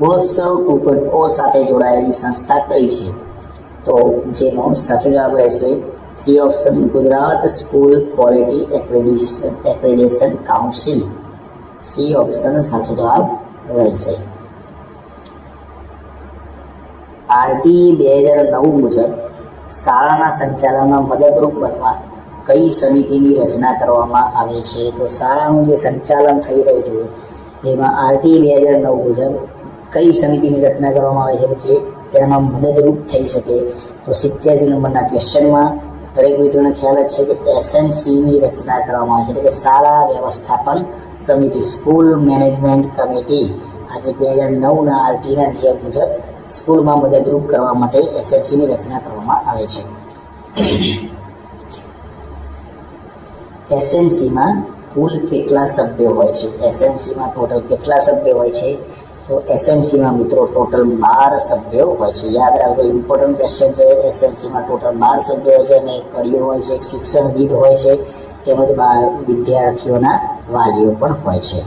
ગુણોત્સવ two O સાથે જોડાયેલી સંસ્થા કઈ છે? તો જેનો સાચો જવાબ રહેશે C option Gujarat school quality accreditation accreditation council C option સાચો જવાબ રહેશે. આરટી બે હજાર નવ મુજબ શાળાના સંચાલનમાં મદદરૂપ બનવા કઈ સમિતિની રચના કરવામાં આવે છે? તો શાળાનું જે સંચાલન થઈ રહ્યું હતું એમાં આરટી બે હજાર નવ મુજબ કઈ સમિતિની રચના કરવામાં આવે છે જે તેનામાં મદદરૂપ થઈ શકે. તો સિત્યાસી નંબરના ક્વેશ્ચનમાં દરેક મિત્રોને ખ્યાલ જ છે કે એસએનસીની રચના કરવામાં આવે છે. એટલે કે શાળા વ્યવસ્થાપન સમિતિ, સ્કૂલ મેનેજમેન્ટ કમિટી. આજે બે હજાર નવના આરટીના નિયમ મુજબ સ્કૂલમાં મદદરૂપ કરવા માટે એસએનસીની રચના કરવામાં આવે છે. એસએનસીમાં કુલ કેટલા સભ્યો હોય છે? એસએમસીમાં ટોટલ કેટલા સભ્યો હોય છે? તો એસએમસીમાં મિત્રો ટોટલ બાર સભ્યો હોય છે. યાદ રાખજો ઇમ્પોર્ટન્ટ ક્વેશ્ચન છે. એસએમસીમાં ટોટલ બાર સભ્યો હોય છે અને એક કડીઓ હોય છે, એક શિક્ષણવિદ હોય છે, તેમજ વિદ્યાર્થીઓના વાલીઓ પણ હોય છે.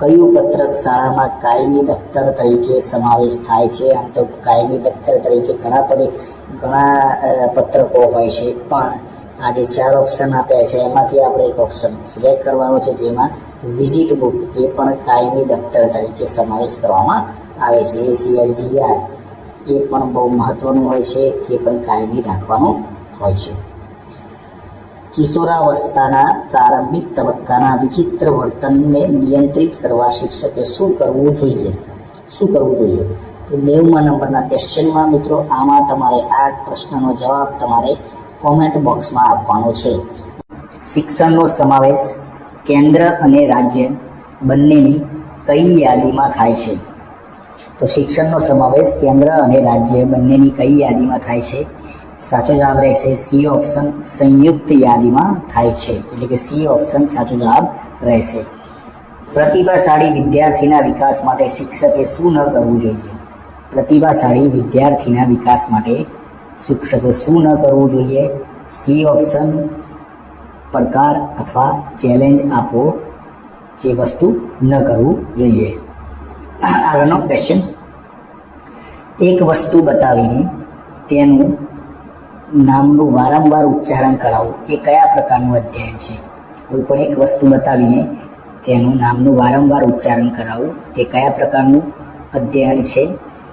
કયું પત્રક શાળામાં કાયમી દફતર તરીકે સમાવેશ થાય છે? આમ તો કાયમી દફતર તરીકે ઘણા ઘણા પત્રકો હોય છે, પણ આ જે ચાર ઓપ્શન આપ્યા છે, એમાંથી આપણે એક ઓપ્શન સિલેક્ટ કરવાનો છે, જેમાં વિઝિટ બુક એ પણ કાયમી દફતર તરીકે સમાવેશ કરવામાં આવે છે. એ સિવાય જીઆર એ પણ બહુ મહત્વનું હોય છે, એ પણ કાયમી રાખવાનું હોય છે. કિશોરાવસ્થાના પ્રારંભિક તબક્કાના વિચિત્ર વર્તનને નિયંત્રિત કરવા શિક્ષકે શું કરવું જોઈએ? શું કરવું જોઈએ? તો નેવમાં નંબરના ક્વેશ્ચનમાં મિત્રો, આમાં તમારે આ પ્રશ્નનો જવાબ તમારે કોમેન્ટ બોક્સમાં આપવાનો છે. શિક્ષણનો સમાવેશ કેન્દ્ર અને રાજ્ય બંનેની કઈ યાદીમાં થાય છે? તો શિક્ષણનો સમાવેશ કેન્દ્ર અને રાજ્ય બંનેની કઈ યાદીમાં થાય છે? સાચો જવાબ રહેશે સી ઓપ્શન સંયુક્ત યાદીમાં થાય છે. એટલે કે સી ઓપ્શન સાચો જવાબ રહેશે. પ્રતિભાશાળી વિદ્યાર્થીના વિકાસ માટે શિક્ષકે શું ન કરવું જોઈએ? પ્રતિભાશાળી વિદ્યાર્થીના વિકાસ માટે શિક્ષકે શું ન કરવું જોઈએ? સી ઓપ્શન, પડકાર અથવા ચેલેન્જ આપવો જે વસ્તુ ન કરવું જોઈએ. આગળનો ક્વેશ્ચન એક વસ્તુ બતાવીને તેનું નામનું વારંવાર ઉચ્ચારણ કરાવવું એ કયા પ્રકારનું અધ્યયન છે? કોઈ પણ એક વસ્તુ બતાવીને તેનું નામનું વારંવાર ઉચ્ચારણ કરાવવું તે કયા પ્રકારનું અધ્યયન છે?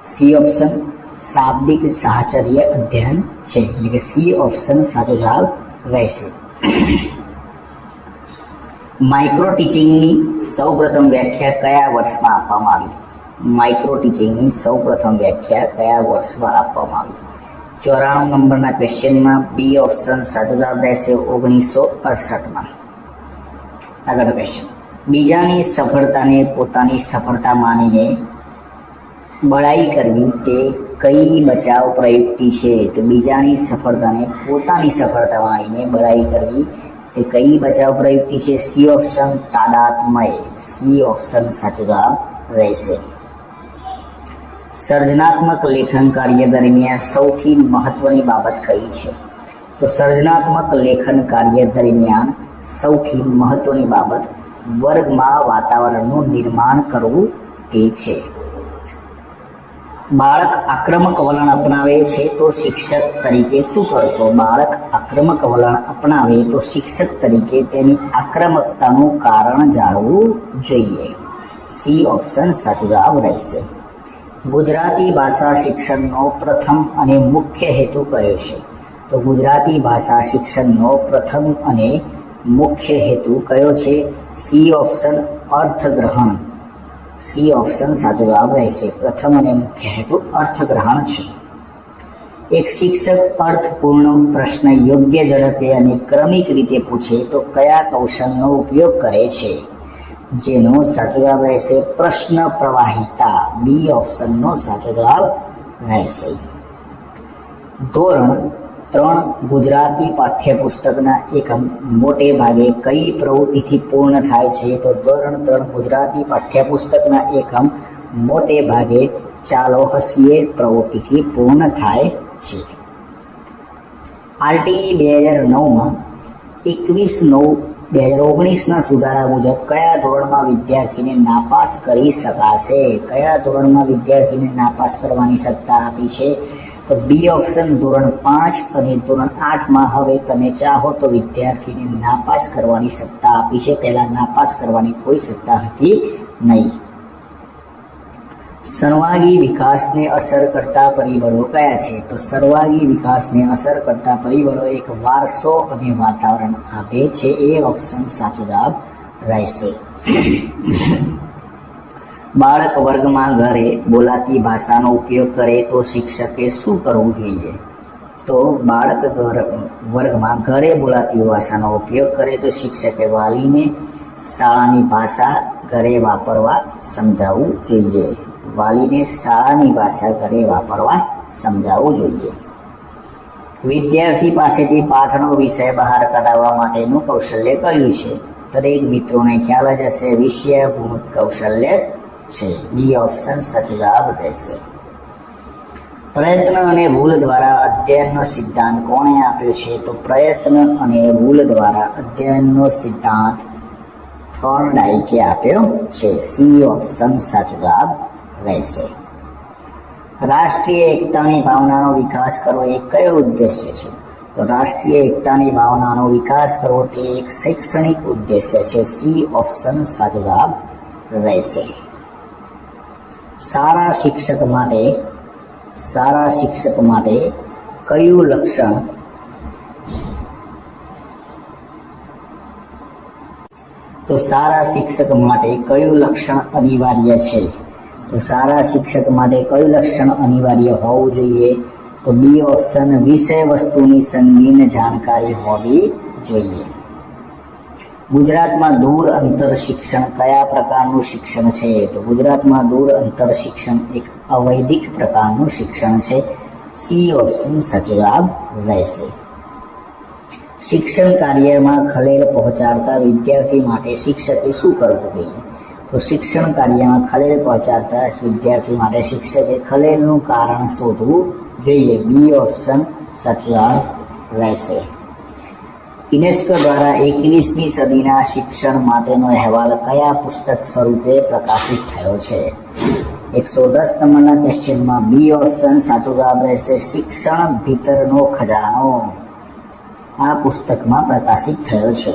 સી ઓપ્શન શાબ્દિક સાહચર્ય અધ્યયન છે, એટલે કે સી ઓપ્શન સાચો જવાબ રહેશે. માઇક્રો ટીચિંગની સૌપ્રથમ વ્યાખ્યા કયા વર્ષમાં આપવામાં આવી? માઇક્રો ટીચિંગની સૌપ્રથમ વ્યાખ્યા કયા વર્ષમાં આપવામાં આવી? ચોરાણું નંબરના ક્વેશ્ચનમાં બી ઓપ્શન સાચો જવાબ રહેશે ઓગણીસો અડસઠમાં. આગળનો ક્વેશ્ચન બીજાની સફળતાને પોતાની સફળતા માનીને બળાઈ કરવી તે કઈ બચાવ પ્રયુક્તિ છે તો બીજાની સફળતાને પોતાની સફળતા માણીને બળાઈ કરવી તે કઈ બચાવ પ્રયુક્તિ છે? સી ઓપ્શન તાદાત્મય. સી ઓપ્શન સાચો જવાબ રહેશે. સર્જનાત્મક લેખન કાર્ય દરમિયાન સૌથી મહત્વની બાબત કઈ છે? તો સર્જનાત્મક લેખન કાર્ય દરમિયાન સૌથી મહત્વની બાબત વર્ગમાં વાતાવરણનું નિર્માણ કરવું તે છે. બાળક આક્રમક વલણ અપનાવે છે તો શિક્ષક તરીકે શું કરશો? બાળક આક્રમક વલણ અપનાવે તો શિક્ષક તરીકે તેની આક્રમકતાનું કારણ જાણવું જોઈએ. સી ઓપ્શન સાચો જવાબ રહેશે. ગુજરાતી ભાષા શિક્ષણનો પ્રથમ અને મુખ્ય હેતુ કયો છે? તો ગુજરાતી ભાષા શિક્ષણનો પ્રથમ અને મુખ્ય હેતુ કયો છે? સી ઓપ્શન અર્થગ્રહણ. સી ઓપ્શન સાચો જવાબ રહેશે પ્રથમ અને મુખ્ય હેતુ અર્થગ્રહણ છે. એક શિક્ષક અર્થપૂર્ણ પ્રશ્ન યોગ્ય ઝડપે અને ક્રમિક રીતે પૂછે તો કયા કૌશલનો ઉપયોગ કરે છે? જેનો સાચો જવાબ રહેશે પ્રશ્ન પ્રવાહિતા. બી ઓપ્શનનો સાચો જવાબ રહેશે. ધોરણ ત્રણ ગુજરાતી પાઠ્યપુસ્તકના એકમ મોટે ભાગે કઈ પ્રવૃત્તિથી પૂર્ણ થાય છે તો ધોરણ ત્રણ ગુજરાતી પાઠ્યપુસ્તકના એકમ મોટે ભાગે ચાલો હસીએ પ્રવૃત્તિથી પૂર્ણ થાય છે. આરટીઈ બે હજાર નવમાં એકવીસ નવ બે હજાર ઓગણીસના સુધારા મુજબ કયા ધોરણમાં વિદ્યાર્થીને નાપાસ કરી શકાશે? કયા ધોરણમાં વિદ્યાર્થીને નાપાસ કરવાની સત્તા આપી છે? તો બી ઓપ્શન ધોરણ પાંચ અને ધોરણ આઠમાં હવે તમે ચાહો તો વિદ્યાર્થીને નાપાસ કરવાની સત્તા આપી છે. પહેલા નાપાસ કરવાની કોઈ સત્તા હતી નહીં. સર્વાંગી વિકાસને અસર કરતા પરિબળો કયા છે? તો સર્વાંગી વિકાસને અસર કરતા પરિબળો એક વારસો અને વાતાવરણ આપે છે. એ ઓપ્શન સાચો જવાબ રહેશે. બાળક વર્ગમાં ઘરે બોલાતી ભાષાનો ઉપયોગ કરે તો શિક્ષકે શું કરવું જોઈએ? તો બાળક ઘર, વર્ગમાં ઘરે બોલાતી ભાષાનો ઉપયોગ કરે તો શિક્ષકે વાલીને શાળાની ભાષા ઘરે વાપરવા સમજાવવું જોઈએ. વાલીને શાળાની ભાષા ઘરે વાપરવા સમજાવવું જોઈએ. વિદ્યાર્થી પાસેથી પાઠનો વિષય બહાર કઢાવવા માટેનું કૌશલ્ય કયું છે? દરેક મિત્રોને ખ્યાલ જ હશે વિષયભૂમિક કૌશલ્ય છે. બી ઓપ્શન સાચો રહેશે પ્રયત્ન અને ભૂલ દ્વારા અધ્યયનનો સિદ્ધાંત કોણે આપ્યો છે? તો પ્રયત્ન અને ભૂલ દ્વારા અધ્યયનનો સિદ્ધાંત થોર્નડાઇકે આપ્યો છે. સી ઓપ્શન સાચો જવાબ રહેશે. રાષ્ટ્રીય એકતાની ભાવનાનો વિકાસ કરવો એ કયો ઉદ્દેશ્ય છે? તો રાષ્ટ્રીય એકતાની ભાવનાનો વિકાસ કરવો તે એક શૈક્ષણિક ઉદ્દેશ્ય છે. સી ઓપ્શન સાચો જવાબ રહેશે. સારા શિક્ષક માટે, સારા શિક્ષક માટે કયું લક્ષણ? તો સારા શિક્ષક માટે કયું લક્ષણ અનિવાર્ય છે? તો સારા શિક્ષક માટે કયું લક્ષણ અનિવાર્ય હોવું જોઈએ? તો બી ઓપ્શન વિષય વસ્તુની સંગીન જાણકારી હોવી જોઈએ. ગુજરાતમાં દૂર અંતર શિક્ષણ કયા પ્રકારનું શિક્ષણ છે? તો ગુજરાતમાં દૂર અંતર શિક્ષણ એક અવૈધિક પ્રકારનું શિક્ષણ છે. સી ઓપ્શન સાચો જવાબ રહેશે. શિક્ષણ કાર્યમાં ખલેલ પહોંચાડતા વિદ્યાર્થી માટે શિક્ષકે શું કરવું જોઈએ? તો શિક્ષણ કાર્યમાં ખલેલ પહોંચાડતા વિદ્યાર્થી માટે શિક્ષકે ખલેલનું કારણ શોધવું જોઈએ. બી ઓપ્શન સાચો જવાબ રહેશે. યુનેસ્કો દ્વારા એકવીસમી સદીના શિક્ષણ માટેનો અહેવાલ કયા પુસ્તક સ્વરૂપે પ્રકાશિત થયો છે? એકસો દસ નંબરના ક્વેશ્ચનમાં બી ઓપ્શન સાચો જવાબ રહેશે, શિક્ષણ ભીતરનો ખજાનો. આ પુસ્તકમાં પ્રકાશિત થયો છે.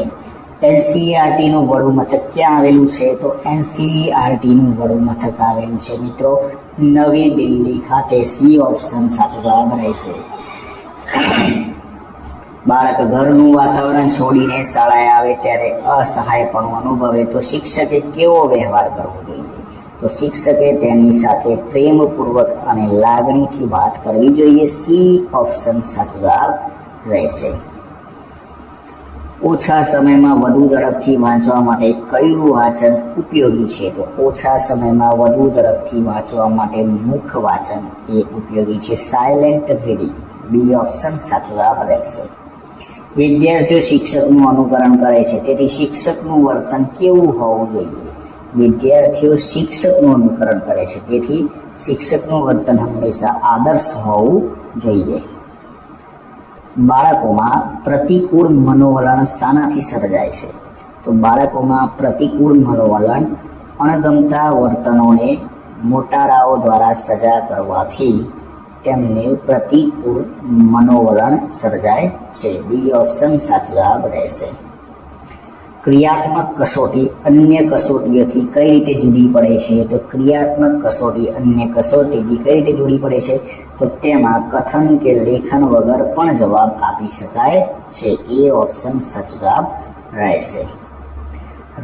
એનસીઆરટીનું વડું મથક ક્યાં આવેલું છે? તો એનસીઆરટીનું વડું મથક આવેલું છે મિત્રો, નવી દિલ્હી ખાતે. સી ઓપ્શન સાચો જવાબ રહેશે. બાળક ઘરનું વાતાવરણ છોડીને શાળાએ આવે ત્યારે અસહાયપણું અનુભવે. તો શિક્ષકે કેવો વ્યવહાર કરવો જોઈએ? તો શિક્ષકે તેની સાથે પ્રેમપૂર્વક અને લાગણીથી વાત કરવી જોઈએ. સી ઓપ્શન સાચો જવાબ રહેશે. ઓછા સમયમાં વધુ ઝડપથી વાંચવા માટે કયું વાંચન ઉપયોગી છે? તો ઓછા સમયમાં વધુ ઝડપથી વાંચવા માટે મુખ વાંચન એ ઉપયોગી છે. Silent reading. બી ઓપ્શન સાચો જવાબ રહેશે. વિદ્યાર્થીઓ શિક્ષકનું અનુકરણ કરે છે. તેથી શિક્ષકનું વર્તન કેવું હોવું જોઈએ? વિદ્યાર્થીઓ શિક્ષકનું અનુકરણ કરે છે. તેથી શિક્ષકનું વર્તન હંમેશા આદર્શ હોવું જોઈએ. બાળકોમાં પ્રતિકૂળ મનોવલણ શાનાથી સર્જાય છે. તો બાળકોમાં પ્રતિકૂળ મનોવલણ, અણગમતા વર્તનોને મોટારાઓ દ્વારા સજા કરવાથી તેમને પ્રતિકૂળ મનોવલણ સર્જાય છે. બી ઓપ્શન સાચો જવાબ રહેશે ક્રિયાત્મક કસોટી અન્ય કસોટીઓથી કઈ રીતે જુદી પડે છે? તો ક્રિયાત્મક કસોટી અન્ય કસોટીથી કઈ રીતે જુદી પડે છે? તો તેમાં કથન કે લેખન વગર પણ જવાબ આપી શકાય છે. એ ઓપ્શન સાચો જવાબ રહેશે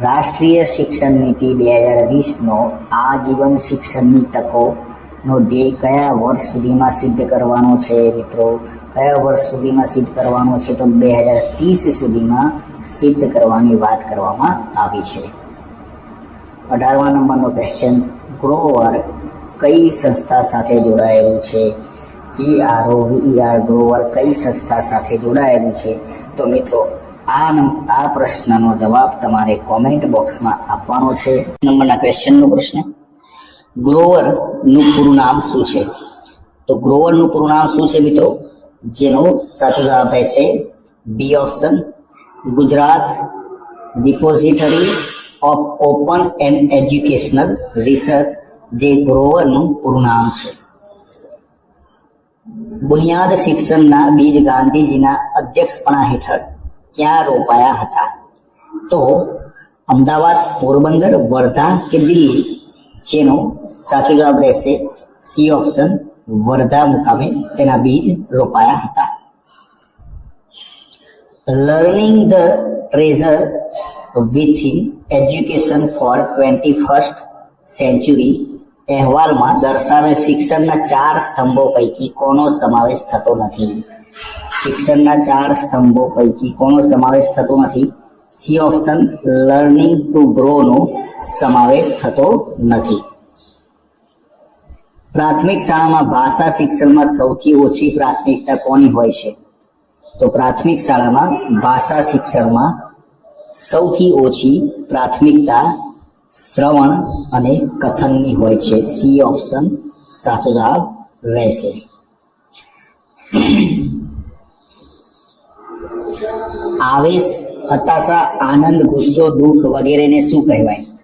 રાષ્ટ્રીય શિક્ષણ નીતિ બે હજાર વીસનો આજીવન શિક્ષણની તકો નો ધ્યેય કયા વર્ષ સુધીમાં સિદ્ધ કરવાનો છે મિત્રો? કયા વર્ષ સુધીમાં સિદ્ધ કરવાનો છે? તો બે હજાર ત્રીસ સુધીમાં સિદ્ધ કરવાની વાત કરવામાં આવી છે. અઢારમા નંબરનો ક્વેશ્ચન ગ્રોવર કઈ સંસ્થા સાથે જોડાયેલું છે? G R O V R Grover કઈ સંસ્થા સાથે જોડાયેલું છે? તો મિત્રો, આ આ પ્રશ્નનો જવાબ તમારે કોમેન્ટ બોક્સમાં આપવાનો છે. નંબરના ક્વેશ્ચનનો પ્રશ્ન. ગ્રોવરનું પૂરું નામ શું છે? તો ગ્રોવરનું પૂરું નામ શું છે મિત્રો? જેનો સાચો જવાબ રહેશે B option, Gujarat repository of open and educational research, જે ગ્રોવરનું પૂરું નામ છે. બુનિયાદ શિક્ષણના બીજ ગાંધીજીના અધ્યક્ષપણા હેઠળ ક્યાં રોપાયા હતા? તો અમદાવાદ પોરબંદર, વર્ધા કે દિલ્હી? જેનો સાચો જવાબ રહેશે સી ઓપ્શન વર્ધા મુકામે. તેના બીજ રોપાયા હતા. Learning the treasure within education for twenty first century અહેવાલમાં દર્શાવેલ શિક્ષણના ચાર સ્તંભો પૈકી કોનો સમાવેશ થતો નથી? શિક્ષણના ચાર સ્તંભો પૈકી કોનો સમાવેશ થતો નથી? C option learning to grow નો સમાવેશ થતો નથી. પ્રાથમિક શાળામાં ભાષા શિક્ષણમાં સૌથી ઓછી પ્રાથમિકતા કોની હોય છે? તો પ્રાથમિક શાળામાં ભાષા શિક્ષણમાં સૌથી ઓછી પ્રાથમિકતા શ્રવણ અને કથનની હોય છે. સી ઓપ્શન સાચો જવાબ રહેશે. આવેશ, હતાશા, આનંદ, ગુસ્સો, દુઃખ વગેરેને શું કહેવાય?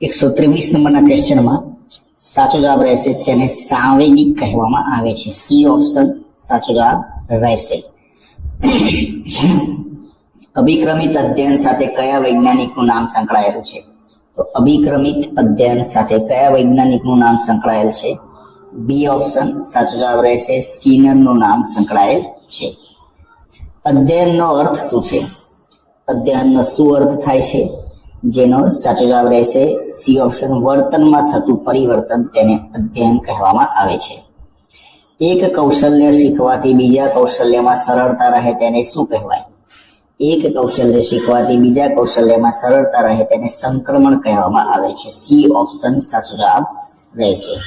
એકસો ત્રેવીસ નંબરના ક્વેશ્ચનમાં સાચો જવાબ રહેશે. તેને સાંવેગિક કહેવામાં આવે છે. સી ઓપ્શન સાચો જવાબ રહેશે. અભિક્રમિત અધ્યયન સાથે કયા વૈજ્ઞાનિકનું નામ સંકળાયેલું છે? તો અભિક્રમિત અધ્યયન સાથે કયા વૈજ્ઞાનિકનું નામ સંકળાયેલ છે? બી ઓપ્શન સાચો જવાબ રહેશે. સ્કીનરનું નામ સંકળાયેલ છે. અધ્યયનનો અર્થ શું છે? અધ્યયનનો શું અર્થ થાય છે? જેનો સાચો જવાબ રહેશે સી ઓપ્શન વર્તનમાં થતું પરિવર્તન તેને અધ્યયન કહેવામાં આવે છે. એક કૌશલ્ય શીખવાથી બીજા કૌશલ્યમાં સરળતા રહે તેને શું કહેવાય? એક કૌશલ્ય શીખવાથી બીજા કૌશલ્યમાં સરળતા રહે તેને સંક્રમણ કહેવામાં આવે છે. સી ઓપ્શન સાચો જવાબ રહેશે.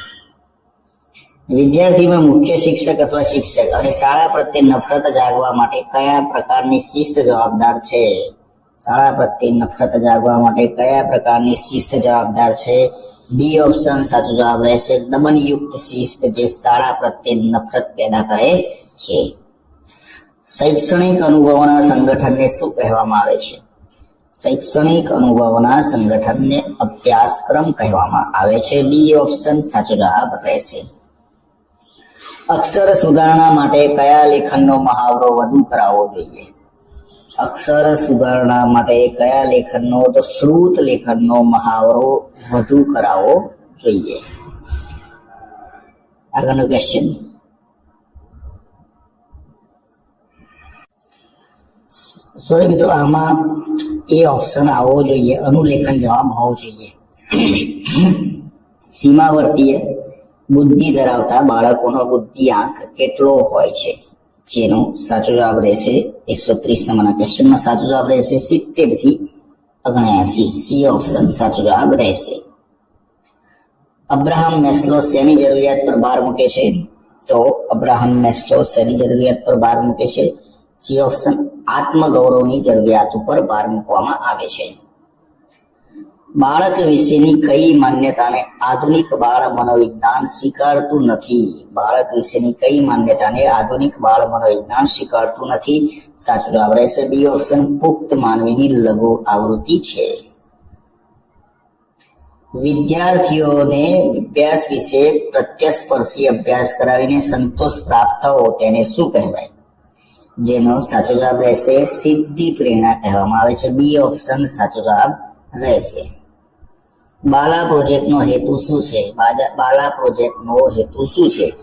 વિદ્યાર્થીમાં મુખ્ય શિક્ષક અથવા શિક્ષક અને શાળા પ્રત્યે નફરત જાગવા માટે કયા પ્રકારની શિસ્ત જવાબદાર છે? શાળા પ્રત્યે નફરત જાગવા માટે કયા પ્રકારની શિસ્ત જવાબદાર છે? બી ઓપ્શન સાચો જવાબ રહેશે. દમનયુક્ત શિસ્ત જે શાળા પ્રત્યે નફરત પેદા કરે છે. શૈક્ષણિક અનુભવના સંગઠનને શું કહેવામાં આવે છે? શૈક્ષણિક અનુભવના સંગઠનને અભ્યાસક્રમ કહેવામાં આવે છે. બી ઓપ્શન સાચો જવાબ રહેશે. અક્ષર સુધારણા માટે કયા લેખનનો મહાવરો વધુ કરાવવો જોઈએ? અક્ષર સુધારણા માટે કયા લેખનનો તો શ્રુત લેખનનો મહાવરો વધુ કરાવવો જોઈએ. આગળનો ક્વેશ્ચન સોરી મિત્રો, આમાં એ ઓપ્શન આવવો જોઈએ, અનુલેખન જવાબ હોવો જોઈએ. સીમાવર્તીય બુદ્ધિ ધરાવતા બાળકોનો બુદ્ધિઆંક કેટલો હોય છે? જેનો સાચો જવાબ રહેશે એકસો ત્રીસ નંબરના ક્વેશ્ચનમાં સાચો જવાબ રહેશે સિત્તેરથી અગણ્યાસી સી ઓપ્શન સાચો જવાબ રહેશે. અબ્રાહમ મેસ્લો શેની જરૂરિયાત પર ભાર મૂકે છે? તો અબ્રાહમ મેસ્લો શેની જરૂરિયાત પર ભાર મૂકે છે? સી ઓપ્શન આત્મગૌરવની જરૂરિયાત ઉપર ભાર મૂકવામાં આવે છે. બાળક વિશેની કઈ માન્યતાને આધુનિક બાળ મનોવિજ્ઞાન સ્વીકારતું નથી? બાળક વિશેની કઈ માન્યતાને આધુનિક બાળ મનોવિજ્ઞાન સ્વીકારતું નથી? સાચો જવાબ રહેશે બી ઓપ્શન પુખ્ત માનવીની લઘુ આવૃત્તિ છે. વિદ્યાર્થીઓને અભ્યાસ વિશે પ્રત્યસ્પર્શી અભ્યાસ કરાવીને સંતોષ પ્રાપ્ત થવો તેને શું કહેવાય? જેનો સાચો જવાબ રહેશે, સિદ્ધિ પ્રેરણા કહેવામાં આવે છે. બી ઓપ્શન સાચો જવાબ રહેશે. બાલા પ્રોજેક્ટનો હેતુ શું છે? બાલા પ્રોજેક્ટનો હેતુ શું છે?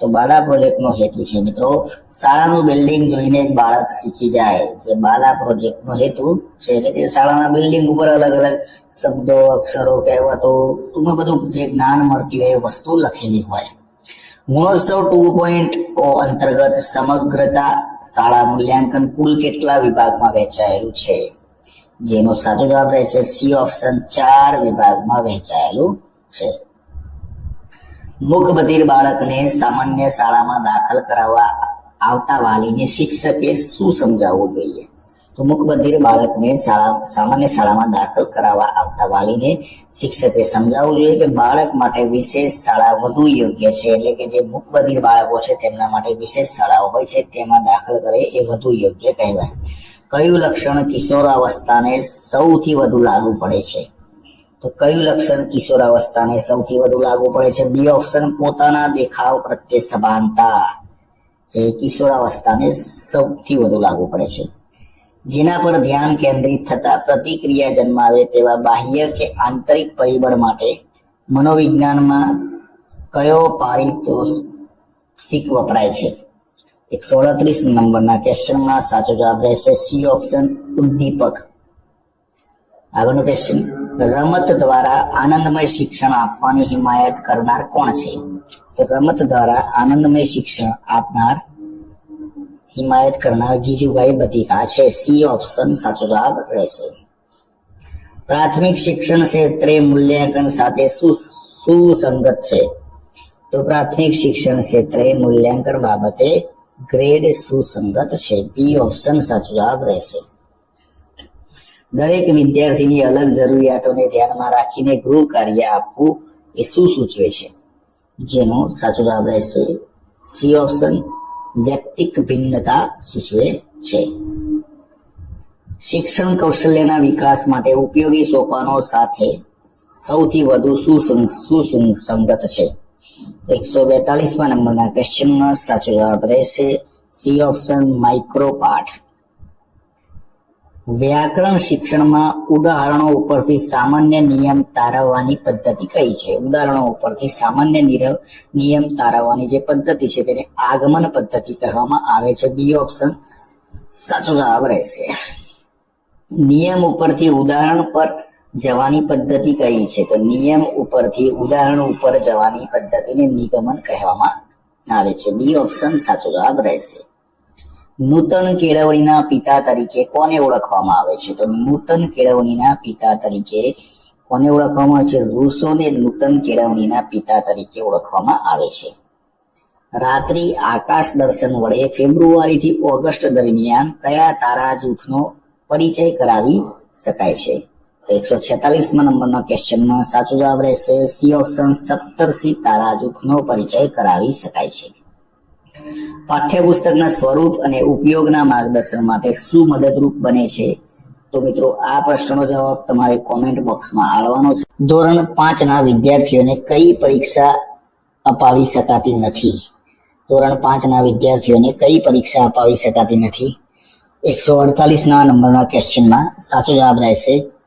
તો બાલા પ્રોજેક્ટનો હેતુ છે મિત્રો, શાળાનું બિલ્ડિંગ જોઈને જ બાળક શીખી જાય. જે બાલા પ્રોજેક્ટનો હેતુ છે એટલે કે શાળાના બિલ્ડિંગ ઉપર અલગ અલગ શબ્દો, અક્ષરો, કહેવતો, ટૂંકમાં બધું જે જ્ઞાન મળતી હોય એ વસ્તુ લખેલી હોય. ગુણોત્સવ ટુ પોઈન્ટ ઓ અંતર્ગત સમગ્રતા શાળા મૂલ્યાંકન કુલ કેટલા વિભાગમાં વહેંચાયેલું છે? જેનો સાચો જવાબ રહેશે સી ઓપ્શન ચાર વિભાગમાં વહેંચાયેલું છે. મૂકબધિર બાળકને સામાન્ય શાળામાં દાખલ કરાવવા આવતા વાલીને શિક્ષકે શું સમજાવવું જોઈએ? તો મૂકબધિર બાળકને શાળા, સામાન્ય શાળામાં દાખલ કરાવવા આવતા વાલીને શિક્ષકે સમજાવવું જોઈએ કે બાળક માટે વિશેષ શાળા વધુ યોગ્ય છે, એટલે કે જે મૂકબધિર બાળકો છે તેમના માટે વિશેષ શાળાઓ હોય છે, તેમાં દાખલ કરે એ વધુ યોગ્ય કહેવાય. કયું લક્ષણ કિશોરાવસ્થાને સૌથી વધુ લાગુ પડે છે? તો કયું લક્ષણ કિશોરાવસ્થાને સૌથી વધુ લાગુ પડે છે? બી ઓપ્શન પોતાના દેખાવ પ્રત્યે સભાનતા, જે કિશોરાવસ્થાને સૌથી વધુ લાગુ પડે છે. જેના પર ધ્યાન કેન્દ્રિત થતા પ્રતિક્રિયા જન્માવે તેવા બાહ્ય કે આંતરિક પરિબળ માટે મનોવિજ્ઞાનમાં કયો પારિતોષિક વપરાય છે? એકસો અડત્રીસ નંબરના ક્વેશ્ચનમાં સાચો જવાબ રહેશે સી ઓપ્શન ઉદ્દીપક. આગળનો ક્વેશ્ચન રમત દ્વારા આનંદમય શિક્ષણ આપવાની હિમાયત કરનાર કોણ છે? તો રમત દ્વારા આનંદમય શિક્ષણ આપનાર હિમાયત કરનાર ગીજુભાઈ બધિકા છે. સી ઓપ્શન સાચો જવાબ રહેશે. પ્રાથમિક શિક્ષણ ક્ષેત્રે મૂલ્યાંકન સાથે સુસંગત છે. તો પ્રાથમિક શિક્ષણ ક્ષેત્રે મૂલ્યાંકન બાબતે ગ્રેડ સુસંગત છે. બી ઓપ્શન સાચો જવાબ રહેશે. દરેક વિદ્યાર્થીની અલગ જરૂરિયાતોને ધ્યાનમાં રાખીને ગૃહ કાર્ય આપવું એ શું સૂચવે છે. જેનો સાચો જવાબ રહેશે. સી ઓપ્શન વ્યક્તિક ભિન્નતા સૂચવે છે. શિક્ષણ કૌશલ્યના વિકાસ માટે ઉપયોગી સોપાનો સાથે સૌથી વધુ સુસંગ, સુસંગત છે. એકસો બેતાલીસમાં નંબરના ક્વેશ્ચનનો સાચો જવાબ રહેશે. સી ઓપ્શન માઇક્રો પાઠ વ્યાકરણ શિક્ષણમાં ઉદાહરણો ઉપરથી સામાન્ય નિયમ તારવવાની પદ્ધતિ કઈ છે? ઉદાહરણો ઉપરથી સામાન્ય નિયમ તારવવાની જે પદ્ધતિ છે તેને આગમન પદ્ધતિ કહેવામાં આવે છે. બી ઓપ્શન સાચો જવાબ રહેશે. નિયમ ઉપરથી ઉદાહરણ પર જવાની પદ્ધતિ કઈ છે? તો નિયમ ઉપરથી ઉદાહરણ ઉપર જવાની પદ્ધતિને નિગમન કહેવામાં આવે છે. બી ઓપ્શન સાચો જવાબ રહેશે. નૂતન કેળવણીના પિતા તરીકે કોને ઓળખવામાં આવે છે? તો નૂતન કેળવણીના પિતા તરીકે કોને ઓળખવામાં આવે છે? રૂસોને નૂતન કેળવણીના પિતા તરીકે ઓળખવામાં આવે છે. રાત્રિ આકાશ દર્શન વડે ફેબ્રુઆરીથી ઓગસ્ટ દરમિયાન કયા તારા જૂથનો પરિચય કરાવી શકાય છે? એકસો છેતાલીસમાં નંબરના ક્વેશ્ચનમાં સાચો જવાબ રહેશે. સી ઓપ્શન સપ્તર્ષિ તારા જૂથનો પરિચય કરાવી શકાય છે. પાઠ્યપુસ્તકના સ્વરૂપ અને ઉપયોગના માર્ગદર્શન માટે શું મદદરૂપ બને છે? તો મિત્રો, આ પ્રશ્નનો જવાબ તમારે કોમેન્ટ બોક્સમાં આવવાનો છે. ધોરણ પાંચના વિદ્યાર્થીઓને કઈ પરીક્ષા અપાવી શકાતી નથી? ધોરણ પાંચના વિદ્યાર્થીઓને કઈ પરીક્ષા અપાવી શકાતી નથી? એકસો અડતાલીસના નંબરના ક્વેશ્ચનમાં સાચો જવાબ રહેશે.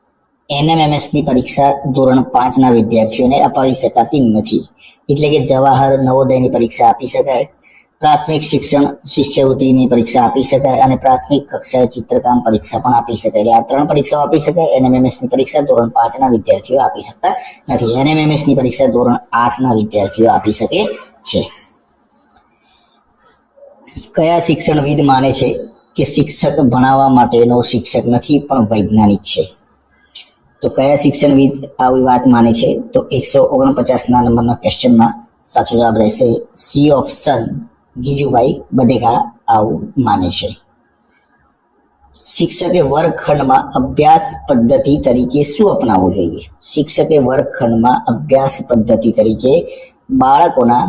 NMMS ની પરીક્ષા ધોરણ પાંચના વિદ્યાર્થીઓને અપાવી શકાતી નથી. એટલે કે જવાહર નવોદયની પરીક્ષા આપી શકાય, પ્રાથમિક શિક્ષણ શિષ્યવૃત્તિની પરીક્ષા આપી શકાય અને પ્રાથમિક કક્ષાએ ચિત્રકામ પરીક્ષા પણ આપી શકાય. એટલે આ ત્રણ પરીક્ષાઓ આપી શકાય. NMMS ની પરીક્ષા ધોરણ પાંચના વિદ્યાર્થીઓ આપી શકતા નથી. NMMS ની પરીક્ષા ધોરણ આઠના વિદ્યાર્થીઓ આપી શકે છે. કયા શિક્ષણવિદ માને છે કે શિક્ષક ભણાવવા માટેનો શિક્ષક નથી, પણ વૈજ્ઞાનિક છે? તો કયા શિક્ષણવિદ આવી વાત માને છે? તો એકસો ઓગણપચાસના નંબરના ક્વેશ્ચનમાં સાચો જવાબ રહેશે સી ઓપ્શન ગીજુભાઈ બધેગા આવું માને છે. શિક્ષકે વર્ગખંડમાં અભ્યાસ પદ્ધતિ તરીકે શું અપનાવવું જોઈએ? શિક્ષકે વર્ગખંડમાં અભ્યાસ પદ્ધતિ તરીકે બાળકોના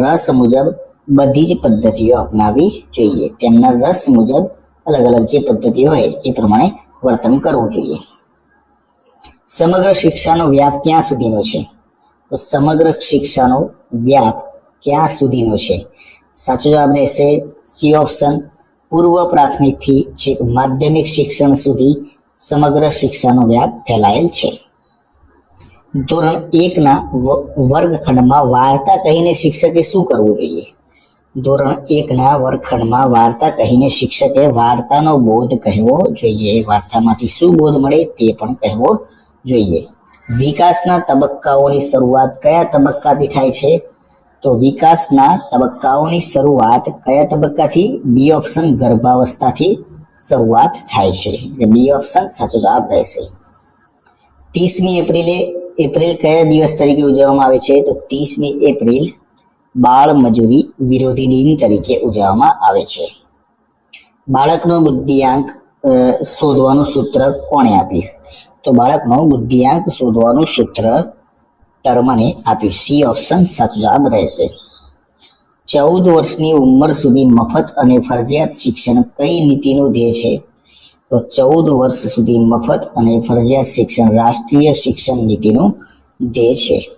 રસ મુજબ બધી જ પદ્ધતિઓ અપનાવવી જોઈએ. તેમના રસ મુજબ અલગ અલગ જે પદ્ધતિઓ હોય એ પ્રમાણે વર્તન કરવું જોઈએ. સમગ્ર શિક્ષાનો વ્યાપ ક્યાં સુધીનો છે? તો સમગ્ર શિક્ષાનો વ્યાપ ક્યાં સુધીનો છે? સાચો જવાબ રહેશે સી ઓપ્શન. પૂર્વ પ્રાથમિકથી છેક માધ્યમિક શિક્ષણ સુધી સમગ્ર શિક્ષાનો વ્યાપ ફેલાયેલ છે. ધોરણ એકના વર્ગખંડમાં વાર્તા કહીને શિક્ષકે શું કરવું જોઈએ? ધોરણ એકના વર્ગખંડમાં વાર્તા કહીને શિક્ષકે વાર્તાનો બોધ કહેવો જોઈએ. વાર્તામાંથી શું બોધ મળે તે પણ કહેવો જોઈએ. વિકાસના તબક્કાઓની શરૂઆત કયા તબક્કાથી થાય છે? તો વિકાસના તબક્કાઓની શરૂઆત કયા તબક્કાથી? બી ઓપ્શન ગર્ભાવસ્થાથી શરૂઆત થાય છે. એટલે બી ઓપ્શન સાચો જવાબ રહેશે. ત્રીસમી એપ્રિલે, એપ્રિલ કયા દિવસ તરીકે ઉજવવામાં આવે છે? તો ત્રીસમી એપ્રિલ બાળ મજૂરી વિરોધી દિન તરીકે ઉજવવામાં આવે છે. બાળકનો બુદ્ધિઆંક શોધવાનું સૂત્ર કોણે આપ્યું? તો બાળકનો બુદ્ધિઆંક શોધવાનું સૂત્ર ટર્મને આપ્યું. સી ઓપ્શન સાચો જવાબ રહેશે. ચૌદ વર્ષની ઉંમર સુધી મફત અને ફરજિયાત શિક્ષણ કઈ નીતિનું ધ્યેય છે? તો ચૌદ વર્ષ સુધી મફત અને ફરજિયાત શિક્ષણ રાષ્ટ્રીય શિક્ષણ નીતિનું ધ્યેય છે.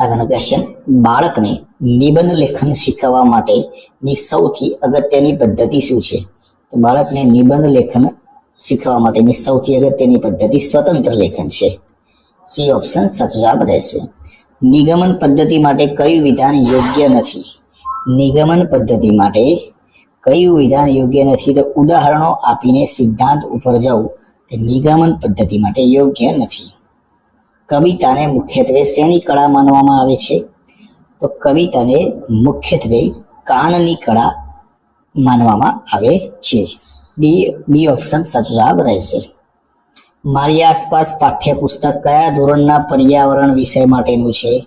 આગળનો ક્વેશ્ચન બાળકને નિબંધ લેખન શીખવવા માટેની સૌથી અગત્યની પદ્ધતિ શું છે? તો બાળકને નિબંધ લેખન શીખવવા માટેની સૌથી અગત્યની પદ્ધતિ સ્વતંત્ર લેખન છે. સી ઓપ્શન સાચો જવાબ રહેશે. નિગમન પદ્ધતિ માટે કયું વિધાન યોગ્ય નથી? નિગમન પદ્ધતિ માટે કયું વિધાન યોગ્ય નથી તો ઉદાહરણો આપીને સિદ્ધાંત ઉપર જવું તે નિગમન પદ્ધતિ માટે યોગ્ય નથી. કવિતાને મુખ્યત્વે શેની કળા માનવામાં આવે છે. તો કવિતાને મુખ્યત્વે કાનની કળા માનવામાં આવે છે. બી બી ઓપ્શન સાચો જવાબ રહેશે. મારી આસપાસ પાઠ્યપુસ્તક કયા ધોરણના પર્યાવરણ વિષય માટેનું છે?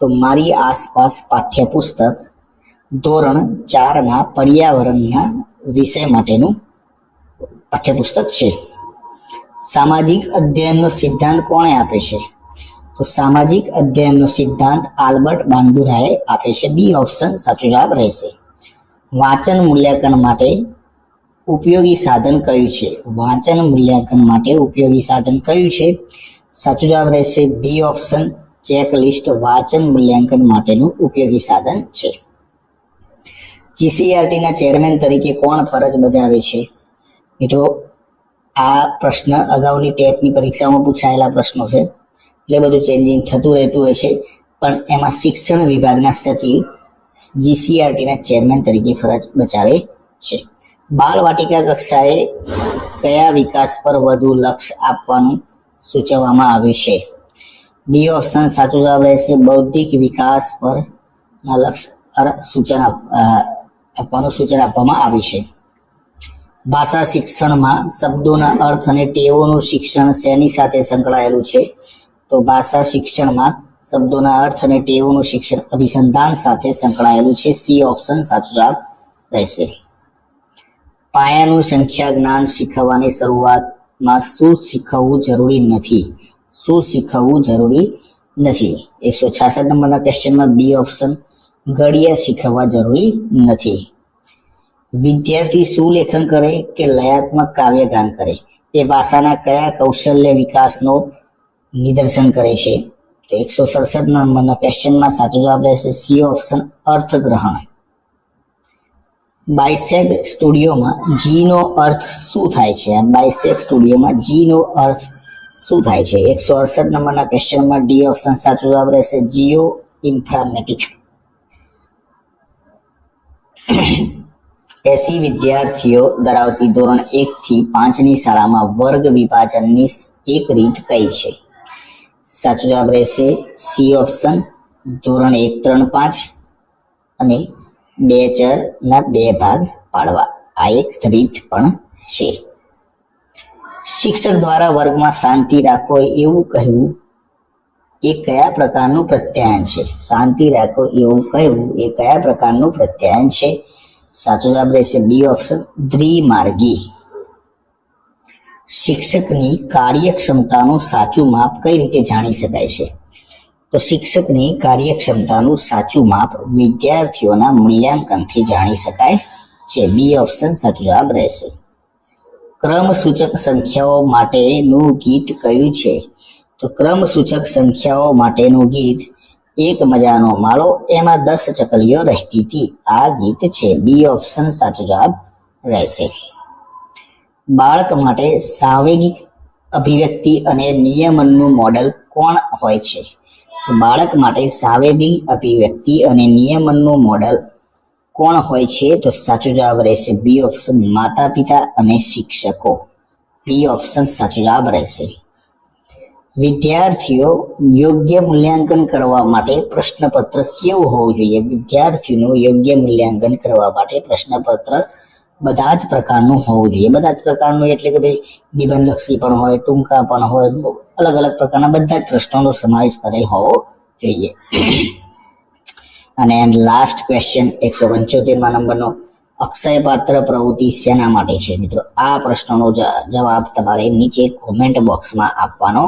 તો મારી આસપાસ પાઠ્યપુસ્તક ધોરણ ચારના પર્યાવરણના વિષય માટેનું પાઠ્યપુસ્તક છે. સામાજિક અધ્યયનનો સિદ્ધાંત કોણે આપે છે? તો સામાજિક અધ્યયનનો સિદ્ધાંત આલ્બર્ટ બાંદુરાએ આપે છે. બી ઓપ્શન સાચો જવાબ રહેશે. વાંચન મૂલ્યાંકન માટે ઉપયોગી સાધન કયું છે? વાંચન મૂલ્યાંકન માટે ઉપયોગી સાધન કયું છે? સાચો જવાબ રહેશે બી ઓપ્શન. ચેકલિસ્ટ વાંચન મૂલ્યાંકન માટેનું ઉપયોગી સાધન છે. જીસીઆરટીના ચેરમેન તરીકે કોણ ફરજ બજાવે છે? મિત્રો, આ પ્રશ્ન અગાઉની ટેટની પરીક્ષામાં પૂછાયેલા પ્રશ્નો છે. એટલે બધું ચેન્જિંગ થતું રહેતું હોય છે. પણ એમાં શિક્ષણ વિભાગના સચિવ જીસીઆરટીના ચેરમેન તરીકે ફરજ બજાવે છે. બાલ વાટિકા કક્ષાએ કયા વિકાસ પર વધુ લક્ષ્ય આપવાનું સૂચવવામાં આવ્યું છે? ડી ઓપ્શન સાચો જવાબ રહેશે, બૌદ્ધિક વિકાસ પર પર સૂચન આપવાનું સૂચન આપવામાં આવ્યું છે. ભાષા શિક્ષણમાં શબ્દોના અર્થ અને ટેવોનું શિક્ષણ શેની સાથે સંકળાયેલું છે? તો ભાષા શિક્ષણમાં શબ્દોના અર્થ અને ટેવોનું શિક્ષણ અભિસંધાન સાથે સંકળાયેલું છે. સી ઓપ્શન સાચો જવાબ રહેશે. પાયાનું સંખ્યા જ્ઞાન શીખવવાની શરૂઆતમાં શું શીખવવું જરૂરી નથી? શું શીખવવું જરૂરી નથી? એકસો છાસઠ નંબરના ક્વેશ્ચનમાં બી ઓપ્શન, ઘડિયા શીખવવા જરૂરી નથી. વિદ્યાર્થી શું લેખન કરે કે લયાત્મક કાવ્યગાન કરે? તે ભાષાના કયા કૌશલ્ય વિકાસનો નિદર્શન કરે છે? તો એકસો સડસઠ નંબરના ક્વેશ્ચનમાં સાચો જવાબ રહેશે સી ઓપ્શન, અર્થગ્રહણ. બાયસેગ સ્ટુડિયોમાં જીનો અર્થ શું થાય છે? બાયસેગ સ્ટુડિયોમાં જીનો અર્થ શું થાય છે? એકસો અડસઠ નંબરના ક્વેશ્ચનમાં ડી ઓપ્શન સાચો જવાબ રહેશે જીઓ ઇન્ફ્રામેટિક એસી વિદ્યાર્થીઓ ધરાવતી ધોરણ એક થી પાંચની શાળામાં વર્ગ વિભાજનની એક રીત કઈ છે? સાચો જવાબ રહેશે સી ઓપ્શન ધોરણ એક ત્રણ પાંચ અને બે ચાર ના બે ભાગ પાડવા. આ એક રીત પણ છે. શિક્ષક દ્વારા વર્ગમાં શાંતિ રાખો એવું કહેવું એ કયા પ્રકારનું પ્રત્યાયન છે? શાંતિ રાખો એવું કહેવું એ કયા પ્રકારનું પ્રત્યાયન છે? સાચો જવાબ રહેશે બી ઓપ્શન દ્વિમાર્ગી. શિક્ષકની કાર્યક્ષમતાનું સાચું માપ કઈ રીતે જાણી શકાય છે? તો શિક્ષકની કાર્યક્ષમતાનું સાચું માપ વિદ્યાર્થીઓના મૂલ્યાંકનથી જાણી શકાય છે. બી ઓપ્શન સાચો જવાબ રહેશે. ક્રમ સૂચક સંખ્યાઓ માટેનું ગીત કયું છે? તો ક્રમ સૂચક સંખ્યાઓ માટેનું ગીત એક મજાનો માળો, એમાં દસ ચકલીઓ રહેતી હતી. આ ગીત છે. બી ઓપ્શન સાચો જવાબ રહેશે. બાળક માટે સાંવેગિક અભિવ્યક્તિ અને નિયમનનું મોડેલ કોણ હોય છે? બાળક માટે સાવેબિંગ અભિવ્યક્તિ અને નિયમનનું મોડલ. કોણ હોય છે તો સાચો જવાબ રહેશે બી ઓપ્શન માતા પિતા અને શિક્ષકો. બી ઓપ્શન સાચો જવાબ રહેશે. વિદ્યાર્થીઓ યોગ્ય મૂલ્યાંકન કરવા માટે પ્રશ્નપત્ર કેવું હોવું જોઈએ? વિદ્યાર્થીઓનું યોગ્ય મૂલ્યાંકન કરવા માટે પ્રશ્નપત્ર બધા જ પ્રકારનું હોવું જોઈએ. બધા જ પ્રકારનું એટલે કે ભાઈ નિબંધલક્ષી પણ હોય, ટૂંકા પણ હોય, અલગ અલગ પ્રકારના બધા જ પ્રશ્નોનો સમાવેશ કરેલ હોવો જોઈએ. અને લાસ્ટ ક્વેશ્ચન, એકસો પંચોતેરમાં નંબરનો, અક્ષય પાત્ર પ્રવૃત્તિ શેના માટે છે? મિત્રો, આ પ્રશ્નનો જવાબ તમારે નીચે કોમેન્ટ બોક્સમાં આપવાનો